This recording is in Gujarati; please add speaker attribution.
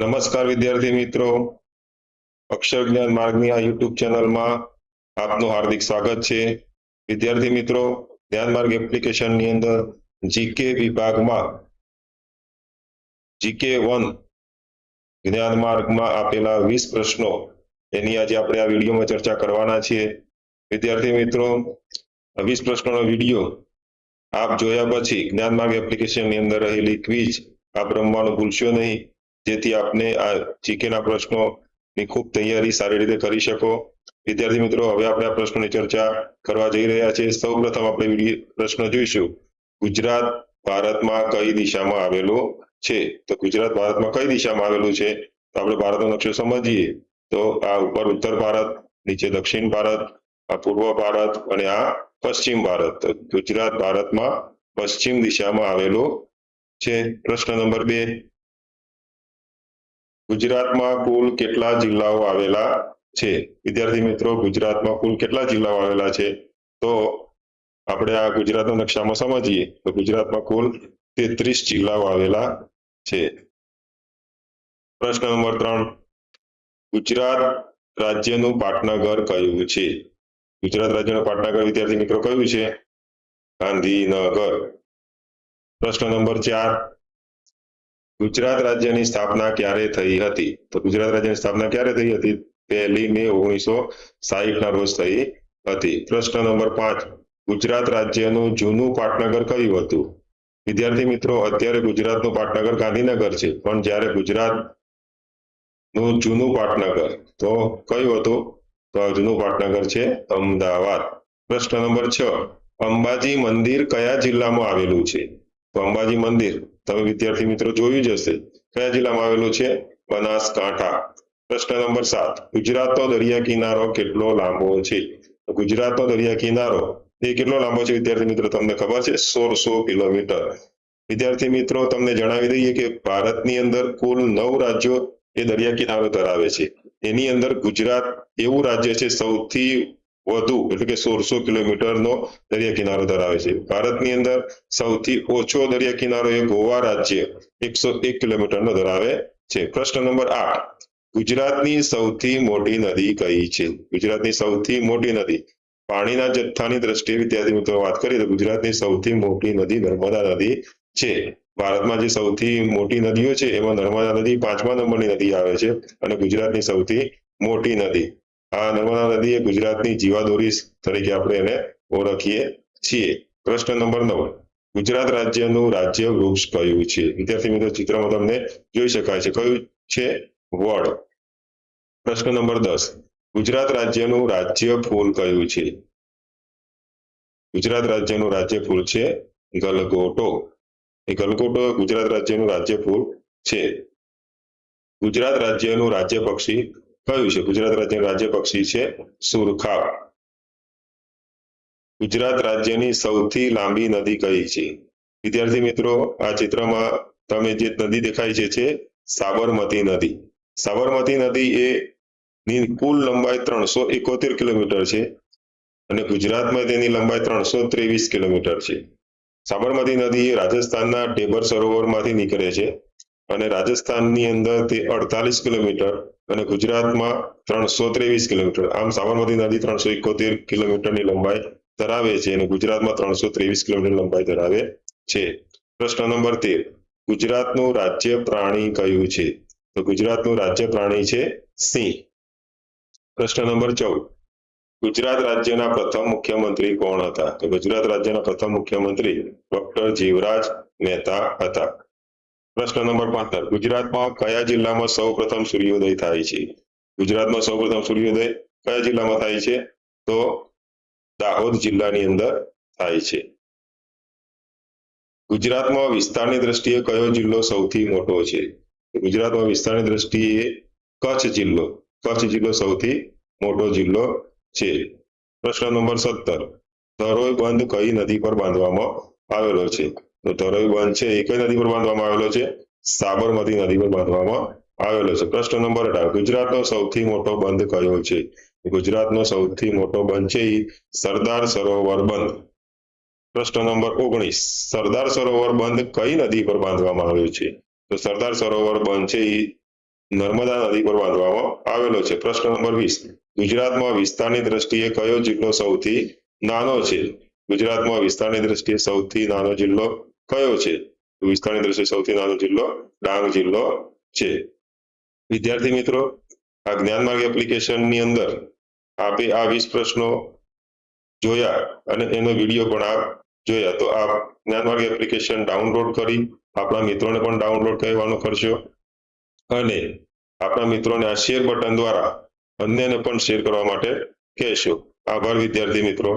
Speaker 1: નમસ્કાર વિદ્યાર્થી મિત્રો. અક્ષર જ્ઞાન માર્ગની આ યુટ્યુબ ચેનલમાં આપનું હાર્દિક સ્વાગત છે. વિદ્યાર્થી મિત્રો, જ્ઞાન માર્ગ એપ્લિકેશનની અંદર જીકે વિભાગમાં, જીકે વન જ્ઞાન માર્ગમાં આપેલા વીસ પ્રશ્નો એની આજે આપણે આ વિડીયોમાં ચર્ચા કરવાના છીએ. વિદ્યાર્થી મિત્રો વીસ પ્રશ્નોનો વીડિયો આપ જોયા પછી જ્ઞાન માર્ગ એપ્લિકેશનની અંદર રહેલી ક્વિઝ આપ રમવાનું ભૂલશો નહીં. જેથી આપને આ જીકેના પ્રશ્નોની ખૂબ તૈયારી સારી રીતે કરી શકો. વિદ્યાર્થી મિત્રો, હવે આપણે આ પ્રશ્નોની ચર્ચા કરવા જઈ રહ્યા છીએ. સૌ પ્રથમ આપણે પ્રશ્ન જોઈશું. ગુજરાત ભારતમાં કઈ દિશામાં આવેલું છે? તો ગુજરાત ભારતમાં કઈ દિશામાં આવેલું છે? તો આપણે ભારતનો નકશો સમજીએ. તો આ ઉપર ઉત્તર ભારત, નીચે દક્ષિણ ભારત, આ પૂર્વ ભારત અને આ પશ્ચિમ ભારત. ગુજરાત ભારતમાં પશ્ચિમ દિશામાં આવેલું છે. પ્રશ્ન નંબર બે. ગુજરાતમાં કુલ કેટલા જિલ્લાઓ આવેલા છે? વિદ્યાર્થી મિત્રો, ગુજરાતમાં કુલ કેટલા જિલ્લાઓ આવેલા છે? તો આપણે આ ગુજરાતના નકશામાં સમજીએ. તો ગુજરાતમાં કુલ તેત્રીસ જિલ્લાઓ આવેલા છે. પ્રશ્ન નંબર ત્રણ. ગુજરાત રાજ્યનું પાટનગર કયું છે? ગુજરાત રાજ્યનું પાટનગર, વિદ્યાર્થી મિત્રો, કયું છે? ગાંધીનગર. પ્રશ્ન નંબર ચાર. ગુજરાત રાજ્યની સ્થાપના ક્યારે થઈ હતી? તો ગુજરાત રાજ્યની સ્થાપના ક્યારે થઈ હતી? પહેલી મે ઓગણીસો સાહીઠ ના રોજ થઈ હતી. પ્રશ્ન નંબર પાંચ. ગુજરાત રાજ્યનું જૂનું પાટનગર કયું હતું? વિદ્યાર્થી મિત્રો, અત્યારે ગુજરાતનું પાટનગર ગાંધીનગર છે. પણ જ્યારે ગુજરાતનું જૂનું પાટનગર, તો કયું હતું? તો જૂનું પાટનગર છે અમદાવાદ. પ્રશ્ન નંબર છ. અંબાજી મંદિર કયા જિલ્લામાં આવેલું છે? તો અંબાજી મંદિર, તમે વિદ્યાર્થી મિત્રો જોયું જ હશે. કયા જિલ્લામાં આવેલું છે? બનાસકાંઠા પ્રશ્ન નંબર સાત. ગુજરાતનો દરિયા કિનારો કેટલો લાંબો છે? ગુજરાતનો દરિયા કિનારો એ કેટલો લાંબો છે? વિદ્યાર્થી મિત્રો, તમને ખબર છે? સોળસો કિલોમીટર. વિદ્યાર્થી મિત્રો, તમને જણાવી દઈએ કે ભારતની અંદર કુલ નવ રાજ્યો એ દરિયા કિનારો ધરાવે છે. એની અંદર ગુજરાત એવું રાજ્ય છે, સૌથી વધુ એટલે કે સોળસો કિલોમીટરનો દરિયા કિનારો ધરાવે છે. ભારતની અંદર સૌથી ઓછો દરિયા કિનારો એ ગોવા રાજ્ય એકસો એક કિલોમીટરનો ધરાવે છે. પ્રશ્ન નંબર આઠ. ગુજરાતની સૌથી મોટી નદી કઈ છે? ગુજરાતની સૌથી મોટી નદી. પાણીના જથ્થાની દ્રષ્ટિએ વિદ્યાર્થી મિત્રો વાત કરીએ તો ગુજરાતની સૌથી મોટી નદી નર્મદા નદી છે. ભારતમાં જે સૌથી મોટી નદીઓ છે એમાં નર્મદા નદી પાંચમા નંબરની નદી આવે છે અને ગુજરાતની સૌથી મોટી નદી. આ નર્મદા નદી એ ગુજરાતની જીવાદોરી તરીકે આપણે એને ઓળખીએ છીએ. પ્રશ્ન નંબર નવ. ગુજરાત રાજ્યનું રાજ્ય વૃક્ષ કયું છે? વિદ્યાર્થી મિત્રો, ચિત્રમાં તમને જોઈ શકાય છે. કયું છે? વડ. પ્રશ્ન નંબર દસ. ગુજરાત રાજ્યનું રાજ્ય ફૂલ કયું છે? ગુજરાત રાજ્યનું રાજ્ય ફૂલ છે ગલગોટો. એ ગલગોટો ગુજરાત રાજ્યનું રાજ્ય ફૂલ છે. ગુજરાત રાજ્યનું રાજ્ય પક્ષી કયું છે? ગુજરાત રાજ્યનું રાજ્ય પક્ષી છે સુરખાબ. ગુજરાત રાજ્યની સૌથી લાંબી નદી કઈ છે? વિદ્યાર્થી મિત્રો, આ ચિત્રમાં તમે જે નદી દેખાય છે છે સાબરમતી નદી. સાબરમતી નદી એ ની કુલ લંબાઈ ત્રણસો એકોતેર કિલોમીટર છે અને ગુજરાતમાં તેની લંબાઈ ત્રણસો ત્રેવીસ કિલોમીટર છે. સાબરમતી નદી રાજસ્થાનના ઢેબર સરોવરમાંથી નીકળે છે. અને રાજસ્થાનની અંદર તે અડતાલીસ કિલોમીટર અને ગુજરાતમાં ત્રણસો ત્રેવીસ કિલોમીટર. આમ સાબરમતી નદી ત્રણસો એકોતેર કિલોમીટરની લંબાઈ ધરાવે છે અને ગુજરાતમાં ત્રણસો ત્રેવીસ કિલોમીટર લંબાઈ ધરાવે છે. પ્રશ્ન નંબર તેર. ગુજરાતનું રાજ્ય પ્રાણી કયું છે? તો ગુજરાતનું રાજ્ય પ્રાણી છે સિંહ. પ્રશ્ન નંબર ચૌદ. ગુજરાત રાજ્યના પ્રથમ મુખ્યમંત્રી કોણ હતા? તો ગુજરાત રાજ્યના પ્રથમ મુખ્યમંત્રી ડોક્ટર જીવરાજ મહેતા હતા. પ્રશ્ન નંબર પંદર ગુજરાતમાં કયા જિલ્લામાં સૌ પ્રથમ સૂર્યોદય થાય છે? ગુજરાતમાં સૌ પ્રથમ સૂર્યોદય કયા જિલ્લામાં થાય છે? તો દાહોદ જિલ્લાની અંદર થાય છે. ગુજરાતમાં વિસ્તારની દ્રષ્ટિએ કયો જિલ્લો સૌથી મોટો છે? ગુજરાતમાં વિસ્તારની દ્રષ્ટિએ કચ્છ જિલ્લો. કચ્છ જિલ્લો સૌથી મોટો જિલ્લો છે. પ્રશ્ન નંબર સત્તર. ધરોઈ બંધ કઈ નદી પર બાંધવામાં આવેલો છે? તો ધરોઈ બંધ છે. એ કઈ નદી પર બાંધવામાં આવેલો છે. સાબરમતી નદી પર બાંધવામાં આવેલો છે. પ્રશ્ન નંબર અઢાર. ગુજરાતનો સૌથી મોટો બંધ કયો છે? ગુજરાતનો સૌથી મોટો બંધ છે સરદાર સરોવર બંધ. પ્રશ્ન નંબર ઓગણીસ. સરદાર સરોવર બંધ કઈ નદી પર બાંધવામાં આવ્યો છે? તો સરદાર સરોવર બંધ છે એ નર્મદા નદી પર બાંધવામાં આવેલો છે. પ્રશ્ન નંબર વીસ. ગુજરાતમાં વિસ્તારની દ્રષ્ટિએ કયો જિલ્લો સૌથી નાનો છે? ગુજરાતમાં વિસ્તારની દ્રષ્ટિએ સૌથી નાનો જિલ્લો કયો છે? વિસ્તારની દ્રષ્ટિએ સૌથી નાનો જિલ્લો ડાંગ જિલ્લો છે. વિદ્યાર્થી મિત્રો, આ જ્ઞાન માર્ગ એપ્લિકેશનની અંદર આપે આ વીસ પ્રશ્નો જોયા અને એનો વીડિયો પણ આપ જોયા. તો આપ જ્ઞાન માર્ગ એપ્લિકેશન ડાઉનલોડ કરી આપણા મિત્રોને પણ ડાઉનલોડ કહેવાનું કરશો અને આપણા મિત્રોને આ શેર બટન દ્વારા અન્યને પણ શેર કરવા માટે કહેશો. આભાર વિદ્યાર્થી મિત્રો.